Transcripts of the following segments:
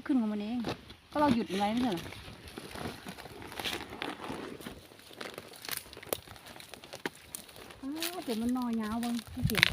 ก็ขึ้นของมันเอง ก็เราหยุดไว้ไม่ใช่เหรออ้าวเป็นมันนอยาวบ้างที่เสียง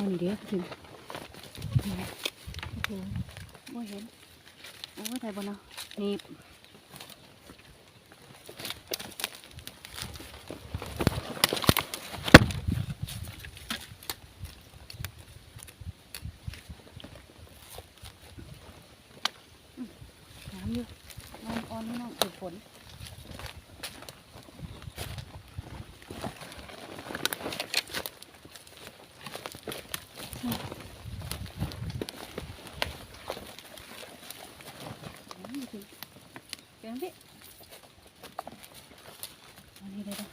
นอนเดี๋ยวถึงโอ้โหบ่เห็น โอ้ยไทยบนเนาะนี่น้ำอยู่นอนอ่อนไม่น้องถูกฝนสิเดี๋ยวพี่อันนี้เลยนะ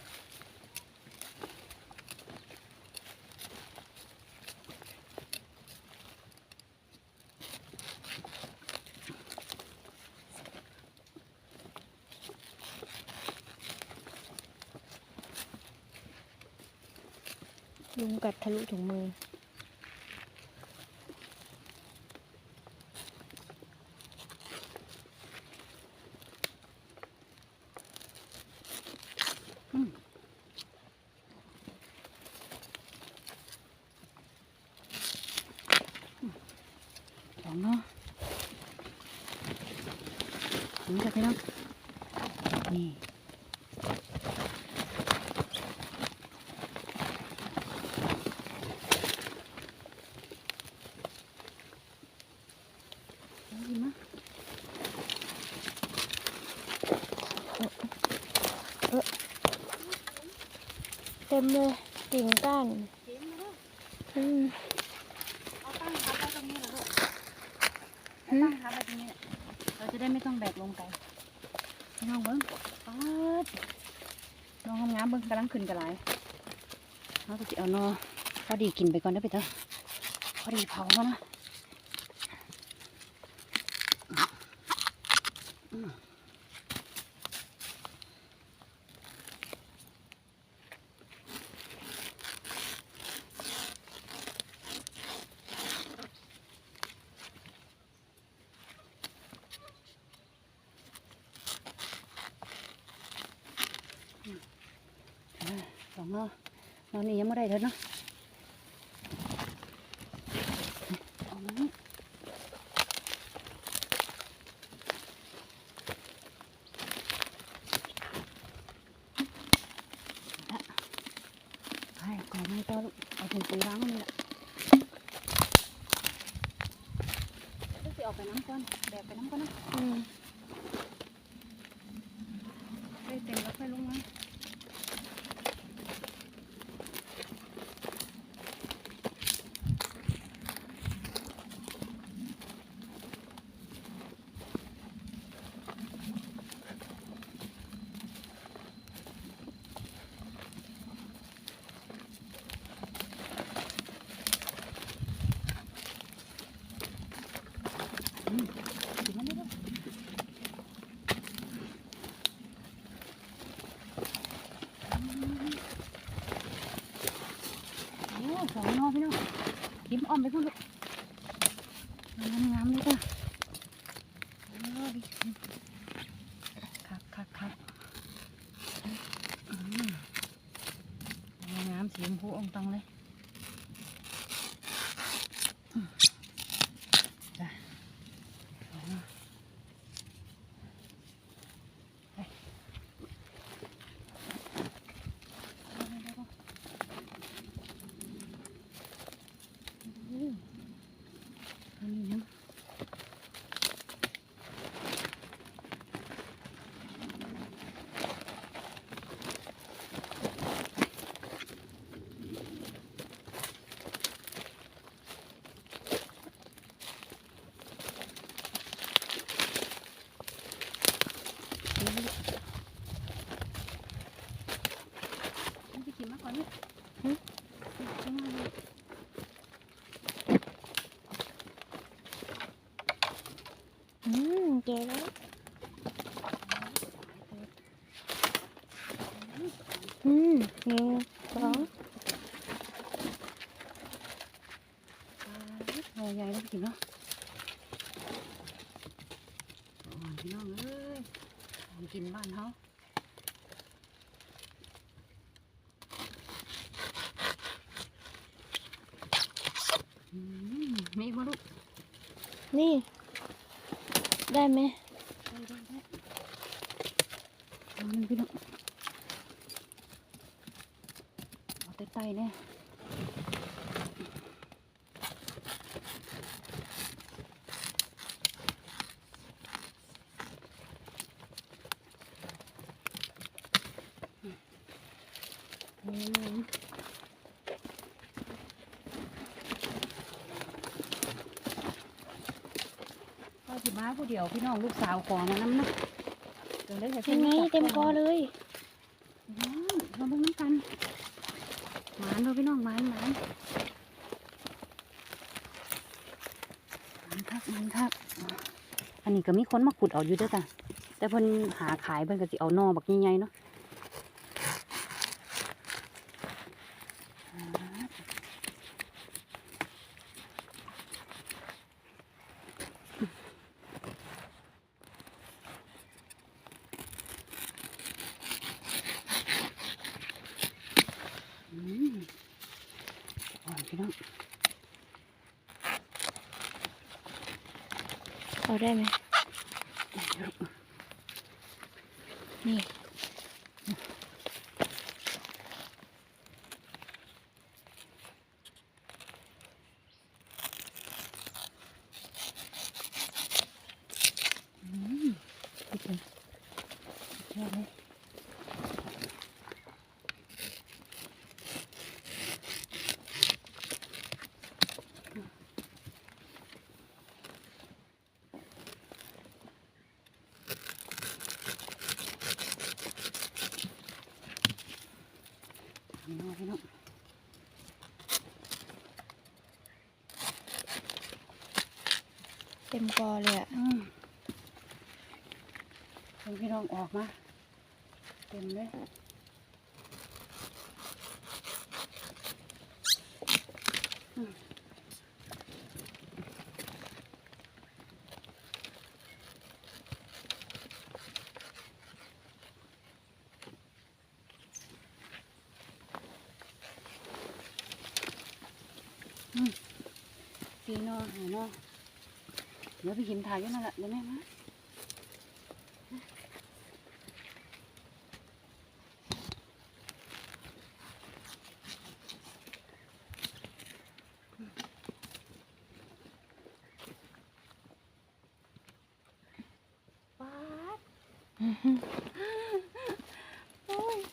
ยุงกัดทะลุถุงมือ สองเนาะนี่จะไปเนาะนี่ เอาดีมะเต็มเลยกิ่งก้านเข็มมาแล้วอืมเอาตั้งทับไว้ตรงนี้เหรอลูกเอาตั้งทับไว้ตรงนี้แหละเราจะได้ไม่ต้องแบกลงไปพี่น้องเบิ้งป๊าดน้องงามๆเบิ้งกำลังขึ้นกระไรเราก็จะเอานอพอดีกินไปก่อนได้อไปเถอะพอดีเผามานะ อสองนอนอนนี่ยังไม่ได้เถอะเนาะไปก่อนไม่ต้องลูกเอาถุงปุ๋ยล้างมันนี่แหละก็สิออกไปน้ำก่อนแบกไปน้ำก่อนนะอืมได้เต็มแล้วค่อยลงมา โอ้สองนอพี่น้องทิมอ้อมไปพุ่นลูกงามงามๆเลยจ้ะโอ้ดีคักคักคักอืมงามสีชมพูองตองเลยอืมจ้ะสองนอ อันนี้นะ มันจะกินมากกว่านี้ หึ กินมาเลย อื มเจอแล้วอืมหนึ่งสองหน่อยใหญ่แล้วกินเนาะโอ้ยพี่น้องเอ้ยของกินบ้านเขาอืมมีอีกบ่ลูกนี่ ได้ไหมได้ได้ได้เอามันพี่น้องเอาไต่ๆเนี่ยอืมก็สิมา ผู้เดียวพี่น้องลูกสาวขอมาน้ำเนาะเดี๋ยวเลยจะยังไงเต็มคอเลยน้องมาเบิ่งน้ำกันหมานเราพี่น้องหมานหมานหมานคักหมานคักอันนี้ก็มีคนมาขุดเอาอยู่เด้วยจ้ะแต่เพิ่นหาขายเพิ่นก็สิเอาหนอบักใหญ่ๆเนาะอืมอ่อนพี่น้อง เอาได้ไหมนี่ อืมสุดเลยสุดยอดเลยพี่น้องพี่น้อง เต็มกอเลยอะพี่น้องออกมา เต็มเลยอืมอืมสีนอหานอ เดี๋ยวพี่หิมถ่าย อยู่นั่นแหละเดี๋ยวแม่มา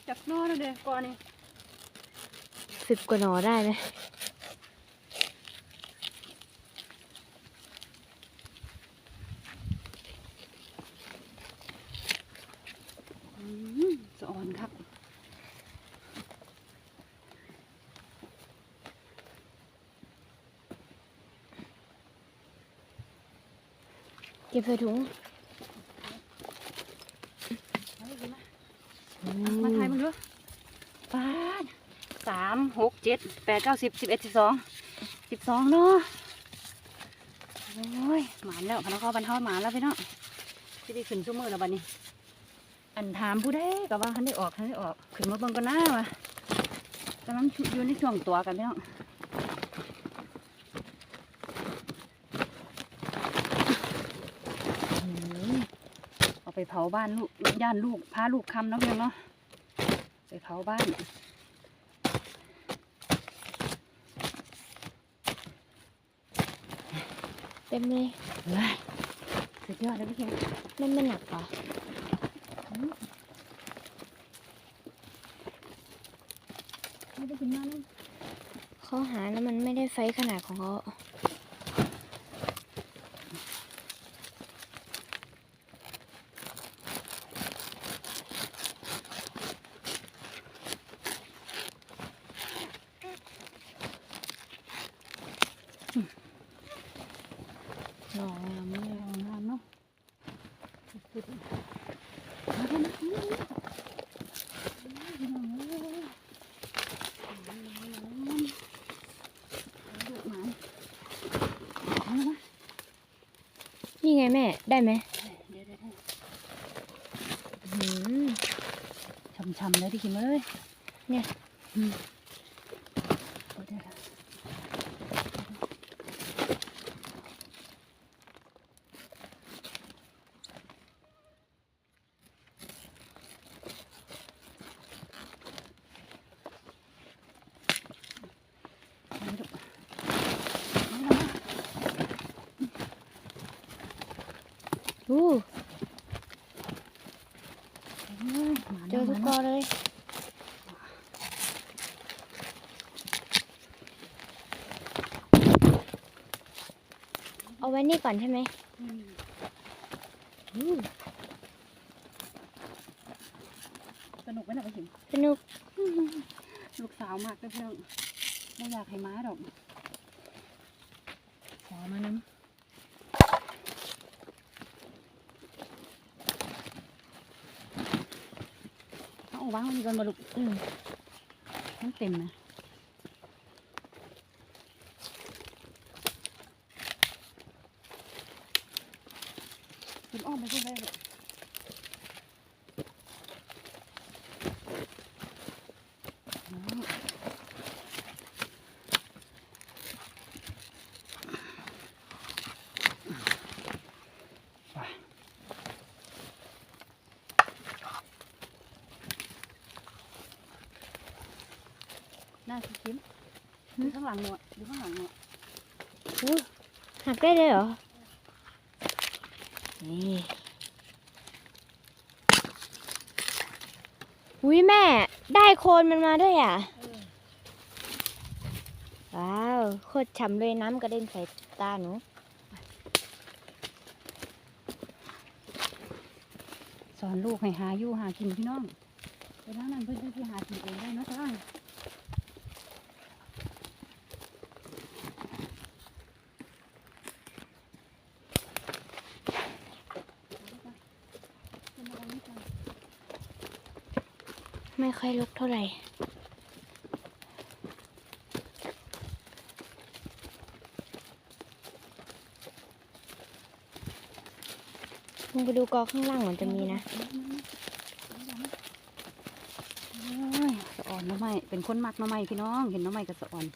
จับนอนแล้วเด็กก่อนนี่สิบกว่านอได้ไหม อืมสะอ่อนครับ เก็บใส่ถุงมาเลยมามาถ่ายมึงด้วยป๊าสามหกเจ็ดแปดเก้าสิบสิบเอ็ดสิบสองสิบสองเนาะโอ้ยหมานแล้วพนักงานบรรเทาหมานแล้วพี่เนาะที่ได้ขึ้นชั่วโมงแล้วบัดนี้ อันถามผู้ใดก็ว่าคันได้ออกคันได้ออกขึ้นมาเบิ่งกันหน้าวะกำลังอยู่ในช่วงตัวกันพี่เนาะอืมเอา ไปเผาบ้านลูกย่านลูกพาลูกคำเนาะพี่น้องเนาะไปเผาบ้านเต็มเลยเฮ้ยสุดยอดเลยพี่เข็มมันไม่หนักเหรอไม่ได้กินมากเลยเขาหาแล้วมันไม่ได้ไฟขนาดของเขา หนองงามมากเอางามเนาะสุดๆมาเถอะนะนี่ๆพี่น้องเอ้ยดุหมาเอาละมานี่ไงแม่ ได้ไหมเดี๋ยวเดี๋ยวเดี๋ยวอื้อหือช่ำๆเลยพี่คิมเอ้ยเนี่ย อืมเดี๋ยวเดี๋ยวเดี๋ยวเอาไปลูกเอาละมา อู้ เอ้ยหมา เจอทุกก ค อน เลย เอา ไว้นี่ก่อนใช่ไหมอู้สนุกไหมนะพี่คิมสนุก ลูกสาวมากเลยเพื่อนไม่อยากให้ม้าดอกขอมาน้ำเอาวางไว้นี่ก่อนบลุกอืมมันเต็มนะคุณอ้อมไปช่วยได้เลยอ๋อ ห น้าสีเขียวดูข้างหลังหนวดดูข้างหลังหนวดอู้หักได้เลยเหรอ นี่อุ้ยแม่ ได้โคนมันมาด้วยอะ ว้าว โคตรฉ่ำเลยน้ำกระเด็นใส่ตาหนู สอนลูกให้หาอยู่หากินพี่น้องไปทางนั้นเพื่อนที่หากินเองได้นะจ๊ะขึ้นมาตรงนี้ก่อน ไม่ ค่อยลุกเท่าไหร่ลงไปดูกอข้างล่างเหมือนจะมีนะสะอ่อนน้อไม้เป็นคนมักน้อไม้พี่น้อง เห็นน้อไม้ก็สะอ่อน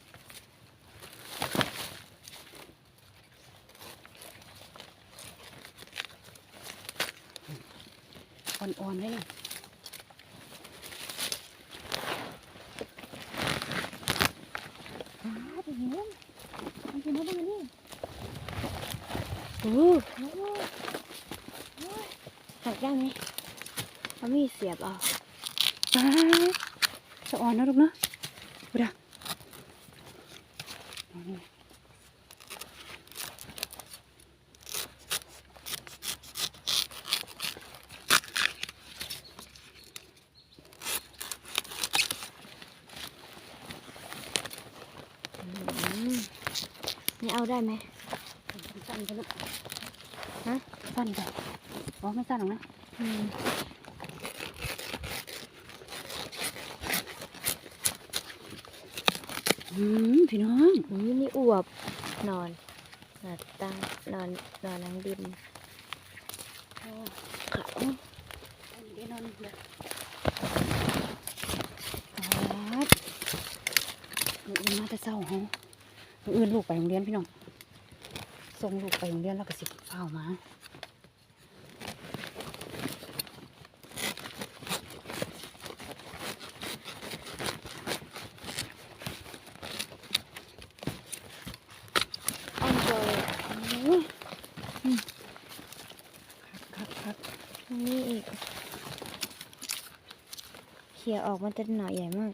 อ่อนๆเลยอ้าวไป เห็นมันเป็นอะไรนี่โอ้หักได้ไหมเอามีเสียบเอาอ้าสะอ่อนนะลูกเนาะดูดะนี่ อืมนี่ เอาได้ไหมสั้นไปลูกฮะสั้นไปอ๋อไม่สั้นหรอกนะอืมอืมพี่น้องอุ้ยนี่อวบนอนนอนตั้งนอนนอนนังดินโอ้ขาวอันนี้ได้นอนเดี๋ยวครับมืออื่นมาแต่เศร้าเฮา มืออื่นลูกไปโรงเรียนพี่น้องส่งลูกไปโรงเรียนแล้วก็สิเฝ้ามาอ่อนเลยโอ้ยอืมครับครับนี่อีก เขี่ยออกมันจะหน่อใหญ่มาก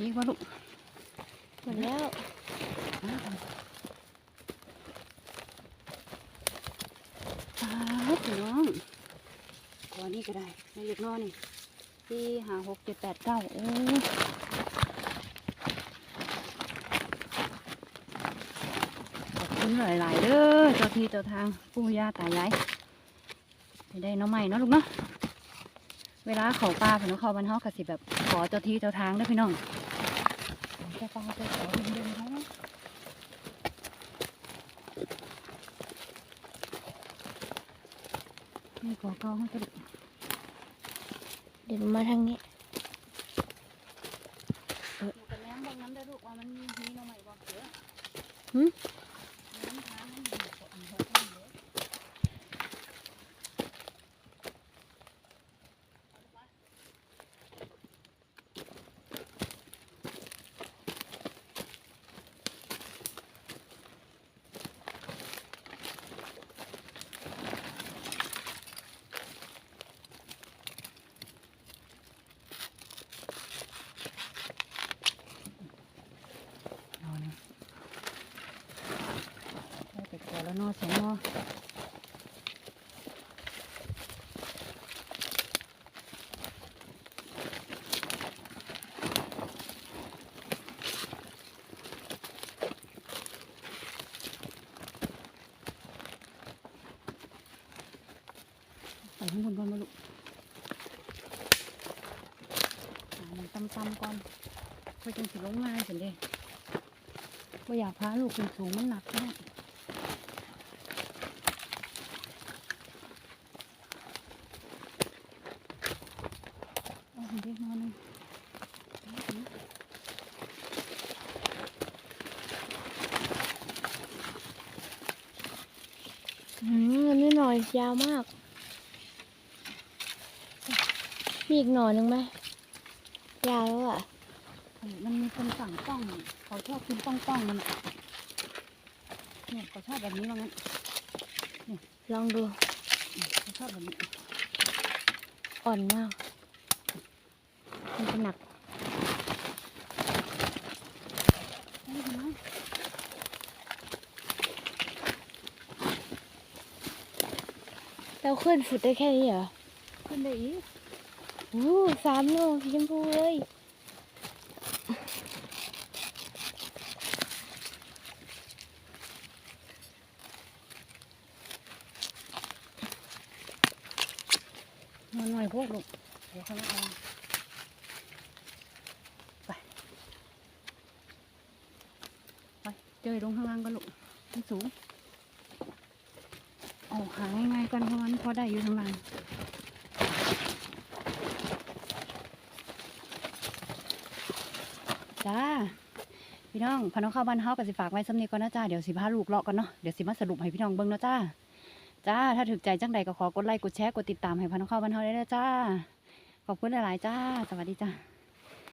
นี่ว่าลูกหมดแล้วปาพี่น้องตัวนี้ก็ได้ในเล็กนอยนี่สี่ห้าหกเจ็ดแปดเก้าโอ้ยขอบคุณหลายๆเด้อเจ้าที่เจ้าทางปู่ย่าตายายให้ได้น้องใหม่เนาะลูกเนาะเวลาเขาป่าพี่น้องเขาบรรเทากะสิแบบขอเจ้าที่เจ้าทางเด้พี่น้อง จ้าป่าเจ้าเขาเดินๆเขานี่ขอเกาให้กระดูกเดี๋ยวมาทางนี้อยู่กันแล้วบางน้ำได้ลูกว่ามันมีมีหน้องใหม่บอกเยอะ หึ น้ำค้างมันอยู่กับอันหกอันเยอะ เอาเนี่ยได้แต่ข อสองเนอไปข้างบนก่อนมาลูกหามันต่ำๆก่อนเพื่อจังสิลงง่ายสิเด้ว่าอยากพาลูกขึ้นสูงมันหนักแน่เอาเด็กนอนหนึ่ง อืมอันนี้หน่อ ยยาวมาก มีอีกหน่อหนึ่งไหม ยาวแล้วอะเออมันมีคนสั่งป้องเขาชอบกินป้องป้องๆมันอะเนี่ยเขาชอบแบบนี้ว่างั้นลองดูเขาชอบแบบนี้ อ่อนมาก มันจะหนัก ไม่เป็นไร เราขึ้นฟุตได้แค่นี้เหรอ ขึ้นได้อีกโอ้สามโลสีชมพูเลยนอนหน่อยพวกลูกเดี๋ยวเขาไม่เอาไป ไป เจอลงข้างล่างก็ลูกมันสูง ออกหาง่ายๆกันเพราะมันพอได้อยู่ข้งล่างจ้าพี่น้องพน้องเข้าบ้านเฮากับสิฝากไว้สำเนียก่อนนะจ้าเดี๋ยวสิพาลูกเลาะกันเนาะเดี๋ยวสิมาสรุปให้พี่น้องเบิ่งเนาะจ้าจ้าถ้าถึกใจจังใดก็ขอกดไลค์กดแชร์กดติดตามให้พน้องเข้าบ้านเฮาได้เลยจ้าขอบคุณหลายๆจ้า สวัสดีจ้า